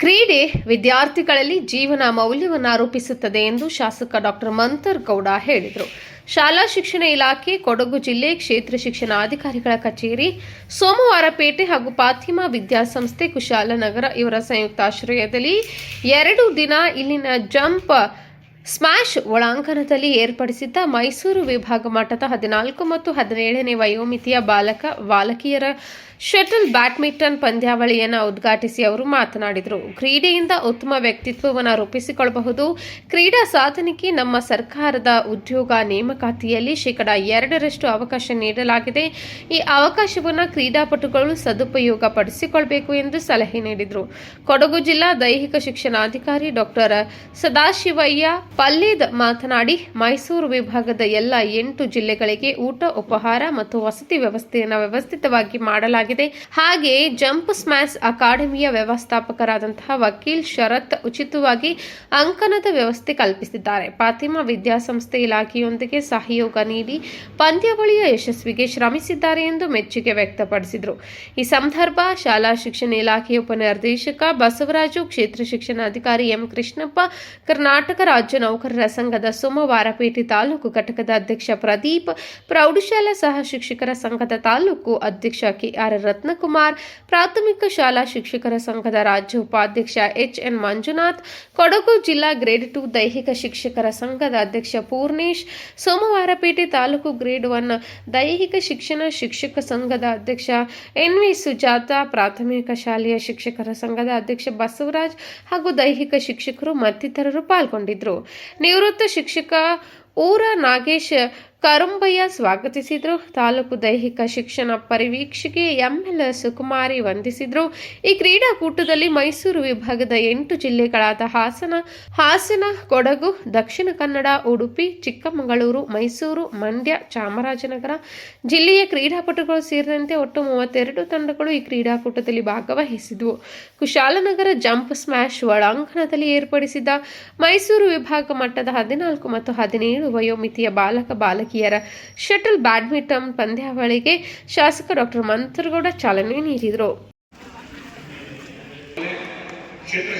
ಕ್ರೀಡೆ ವಿದ್ಯಾರ್ಥಿಗಳಲ್ಲಿ ಜೀವನ ಮೌಲ್ಯವನ್ನು ರೂಪಿಸುತ್ತದೆ ಎಂದು ಶಾಸಕ ಡಾಕ್ಟರ್ ಮಂತರ್ ಗೌಡ ಹೇಳಿದರು. ಶಾಲಾ ಶಿಕ್ಷಣ ಇಲಾಖೆ ಕೊಡಗು ಜಿಲ್ಲೆ ಕ್ಷೇತ್ರ ಶಿಕ್ಷಣಾಧಿಕಾರಿಗಳ ಕಚೇರಿ ಸೋಮವಾರಪೇಟೆ ಹಾಗೂ ಫಾತಿಮಾ ವಿದ್ಯಾಸಂಸ್ಥೆ ಕುಶಾಲನಗರ ಇವರ ಸಂಯುಕ್ತಾಶ್ರಯದಲ್ಲಿ ಎರಡು ದಿನ ಇಲ್ಲಿನ ಜಂಪ್ ಸ್ಮ್ಯಾಶ್ ಒಳಾಂಗಣದಲ್ಲಿ ಏರ್ಪಡಿಸಿದ್ದ ಮೈಸೂರು ವಿಭಾಗ ಮಟ್ಟದ ಹದಿನಾಲ್ಕು ಮತ್ತು ಹದಿನೇಳನೇ ವಯೋಮಿತಿಯ ಬಾಲಕ, ಬಾಲಕಿಯರ ಶಟಲ್ ಬ್ಯಾಡ್ಮಿಂಟನ್ ಪಂದ್ಯಾವಳಿಯನ್ನು ಉದ್ಘಾಟಿಸಿ ಅವರು ಮಾತನಾಡಿದರು. ಕ್ರೀಡೆಯಿಂದ ಉತ್ತಮ ವ್ಯಕ್ತಿತ್ವವನ್ನು ರೂಪಿಸಿಕೊಳ್ಳಬಹುದು ಕ್ರೀಡಾ ಸಾಧನೆಗೆ ನಮ್ಮ ಸರ್ಕಾರದ ಉದ್ಯೋಗ ನೇಮಕಾತಿಯಲ್ಲಿ ಶೇಕಡ ಎರಡರಷ್ಟು ಅವಕಾಶ ನೀಡಲಾಗಿದೆ. ಈ ಅವಕಾಶವನ್ನು ಕ್ರೀಡಾಪಟುಗಳು ಸದುಪಯೋಗ ಪಡಿಸಿಕೊಳ್ಳಬೇಕು ಎಂದು ಸಲಹೆ ನೀಡಿದರು. ಕೊಡಗು ಜಿಲ್ಲಾ ದೈಹಿಕ ಶಿಕ್ಷಣಾಧಿಕಾರಿ ಡಾಕ್ಟರ್ ಸದಾಶಿವಯ್ಯ ಪಲ್ಲೇದ್ ಮಾತನಾಡಿ, ಮೈಸೂರು ವಿಭಾಗದ ಎಲ್ಲ ಎಂಟು ಜಿಲ್ಲೆಗಳಿಗೆ ಊಟ, ಉಪಹಾರ ಮತ್ತು ವಸತಿ ವ್ಯವಸ್ಥೆಯನ್ನು ವ್ಯವಸ್ಥಿತವಾಗಿ ಮಾಡಲಾಗಿದೆ. ಹಾಗೆ ಜಂಪ್ ಸ್ಮ್ಯಾಶ್ ಅಕಾಡೆಮಿಯ ವ್ಯವಸ್ಥಾಪಕರಾದಂತಹ ವಕೀಲ್ ಶರತ್ ಉಚಿತವಾಗಿ ಅಂಕನದ ವ್ಯವಸ್ಥೆ ಕಲ್ಪಿಸಿದ್ದಾರೆ. ಫಾತಿಮಾ ವಿದ್ಯಾಸಂಸ್ಥೆ ಇಲಾಖೆಯೊಂದಿಗೆ ಸಹಯೋಗ ನೀಡಿ ಪಂದ್ಯಾವಳಿಯ ಯಶಸ್ವಿಗೆ ಶ್ರಮಿಸಿದ್ದಾರೆ ಎಂದು ಮೆಚ್ಚುಗೆ ವ್ಯಕ್ತಪಡಿಸಿದರು. ಈ ಸಂದರ್ಭ ಶಾಲಾ ಶಿಕ್ಷಣ ಇಲಾಖೆಯ ಉಪನಿರ್ದೇಶಕ ಬಸವರಾಜು, ಕ್ಷೇತ್ರ ಶಿಕ್ಷಣಾಧಿಕಾರಿ ಎಂ ಕೃಷ್ಣಪ್ಪ, ಕರ್ನಾಟಕ ರಾಜ್ಯ ನೌಕರರ ಸಂಘದ ಸೋಮವಾರಪೇಟೆ ತಾಲೂಕು ಘಟಕದ ಅಧ್ಯಕ್ಷ ಪ್ರದೀಪ್, ಪ್ರೌಢಶಾಲಾ ಸಹ ಶಿಕ್ಷಕರ ಸಂಘದ ತಾಲೂಕು ಅಧ್ಯಕ್ಷ ಕೆಆರ್ ರತ್ನಕುಮಾರ್, ಪ್ರಾಥಮಿಕ ಶಾಲಾ ಶಿಕ್ಷಕರ ಸಂಘದ ರಾಜ್ಯ ಉಪಾಧ್ಯಕ್ಷ ಎಚ್ ಎನ್ ಮಂಜುನಾಥ್, ಕೊಡಗು ಜಿಲ್ಲಾ ಗ್ರೇಡ್ ಟು ದೈಹಿಕ ಶಿಕ್ಷಕರ ಸಂಘದ ಅಧ್ಯಕ್ಷ ಪೂರ್ಣೇಶ್ ಸೋಮವಾರಪೇಟೆ ತಾಲೂಕು ಗ್ರೇಡ್ ಒನ್ ದೈಹಿಕ ಶಿಕ್ಷಣ ಶಿಕ್ಷಕ ಸಂಘದ ಅಧ್ಯಕ್ಷ ಎನ್ ವಿ ಸುಜಾತ, ಪ್ರಾಥಮಿಕ ಶಾಲೆಯ ಶಿಕ್ಷಕರ ಸಂಘದ ಅಧ್ಯಕ್ಷ ಬಸವರಾಜ್ ಹಾಗೂ ದೈಹಿಕ ಶಿಕ್ಷಕರು ಮತ್ತಿತರರು ಪಾಲ್ಗೊಂಡಿದ್ದರು. ನಿವೃತ್ತ ಶಿಕ್ಷಕ ಊರ ನಾಗೇಶ್ ಕರುಂಬಯ್ಯ ಸ್ವಾಗತಿಸಿದರು. ತಾಲೂಕು ದೈಹಿಕ ಶಿಕ್ಷಣ ಪರಿವೀಕ್ಷಕಿ ಎಂಎಲ್ ಸುಕುಮಾರಿ ವಂದಿಸಿದರು. ಈ ಕ್ರೀಡಾಕೂಟದಲ್ಲಿ ಮೈಸೂರು ವಿಭಾಗದ ಎಂಟು ಜಿಲ್ಲೆಗಳಾದ ಹಾಸನ ಹಾಸನ, ಕೊಡಗು, ದಕ್ಷಿಣ ಕನ್ನಡ, ಉಡುಪಿ, ಚಿಕ್ಕಮಗಳೂರು, ಮೈಸೂರು, ಮಂಡ್ಯ, ಚಾಮರಾಜನಗರ ಜಿಲ್ಲೆಯ ಕ್ರೀಡಾಪಟುಗಳು ಸೇರಿದಂತೆ ಒಟ್ಟು ಮೂವತ್ತೆರಡು ತಂಡಗಳು ಈ ಕ್ರೀಡಾಕೂಟದಲ್ಲಿ ಭಾಗವಹಿಸಿದವು. ಕುಶಾಲನಗರ ಜಂಪ್ ಸ್ಮ್ಯಾಶ್ ಒಳಾಂಗಣದಲ್ಲಿ ಏರ್ಪಡಿಸಿದ್ದ ಮೈಸೂರು ವಿಭಾಗ ಮಟ್ಟದ ಹದಿನಾಲ್ಕು ಮತ್ತು ಹದಿನೇಳು ವಯೋಮಿತಿಯ ಬಾಲಕ ಬಾಲಕಿಯರ ಶಟಲ್ ಬ್ಯಾಡ್ಮಿಂಟನ್ ಪಂದ್ಯಾವಳಿಗೆ ಶಾಸಕ ಡಾಕ್ಟರ್ ಮಂತ್ರಗೌಡ ಚಾಲನೆ ನೀಡಿದರು ಕ್ಷೇತ್ರ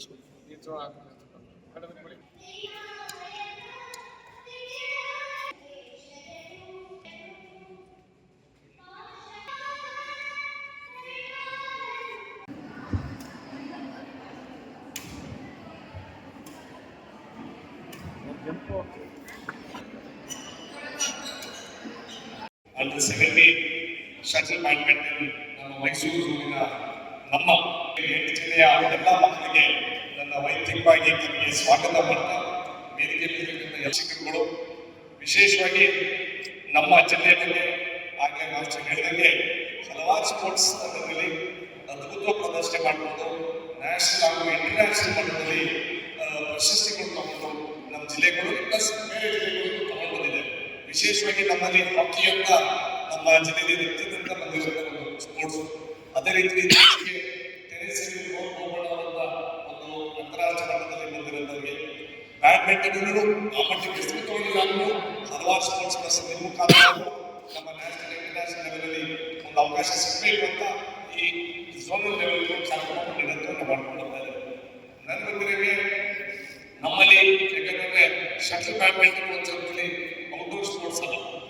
On Дякую. The second way, shuttle management in Mysore. ನಮ್ಮ ಜಿಲ್ಲೆಯ ಎಲ್ಲ ಮಕ್ಕಳಿಗೆ ನನ್ನ ವೈಯಕ್ತಿಕವಾಗಿ ತಮಗೆ ಸ್ವಾಗತ ಮಾಡ್ತಾ ವೇದಿಕೆಯಲ್ಲಿರತಕ್ಕಂಥ ಶಿಕ್ಷಕರುಗಳು, ವಿಶೇಷವಾಗಿ ನಮ್ಮ ಜಿಲ್ಲೆಯಲ್ಲಿ ಆಗಲೇ ನಾವು ಹೇಳಿದಂಗೆ ಹಲವಾರು ಸ್ಪೋರ್ಟ್ಸ್ ತಂಡದಲ್ಲಿ ಅದ್ಭುತ ಪ್ರದರ್ಶನ ಮಾಡಿಕೊಂಡು ನ್ಯಾಷನಲ್ ಹಾಗೂ ಇಂಟರ್ನ್ಯಾಷನಲ್ ಮಟ್ಟದಲ್ಲಿ ಪ್ರಶಸ್ತಿಗಳು ತಗೊಂಡು ನಮ್ಮ ಜಿಲ್ಲೆಗಳು ಪ್ಲಸ್ ಬೇರೆ ಜಿಲ್ಲೆಗಳು ಬಂದಿದೆ. ವಿಶೇಷವಾಗಿ ನಮ್ಮಲ್ಲಿ ಹಾಕಿ ಅಂತ ನಮ್ಮ ಜಿಲ್ಲೆಯಲ್ಲಿ ನಿಂತಿದ್ದಂಥ ಬಂದಿರತಕ್ಕಂಥ ಸ್ಪೋರ್ಟ್ಸ್ ಅದೇ ರೀತಿ ಮಟ್ಟಕ್ಕೆ ಹೆಸರು ತಗೊಂಡಿಲ್ಲ ಹಲವಾರು ಸ್ಪೋರ್ಟ್ಸ್ ಪರ್ಸನ್ ಮುಖಾಂತರ ನಮ್ಮ ನ್ಯಾಷನಲ್ ಇಂಟರ್ನ್ಯಾಷನಲ್ ಲೆವೆಲಲ್ಲಿ ಒಂದು ಅವಕಾಶ ಸಿಗಬೇಕು ಅಂತ ಈ ಝೋನಲ್ ಲೆವೆಲ್ ಕಾರ್ಯಕ್ರಮ ನಿರಂತರ ಮಾಡ್ಕೊಂಡು ಬರ್ತಾ ಇದ್ದಾರೆ ನನ್ನ ಗೊತ್ತಿರೋಗೆ ನಮ್ಮಲ್ಲಿ ಯಾಕಂದ್ರೆ ಶಟಲ್ ಬ್ಯಾಡ್ಮಿಂಟನ್ ಒಂದು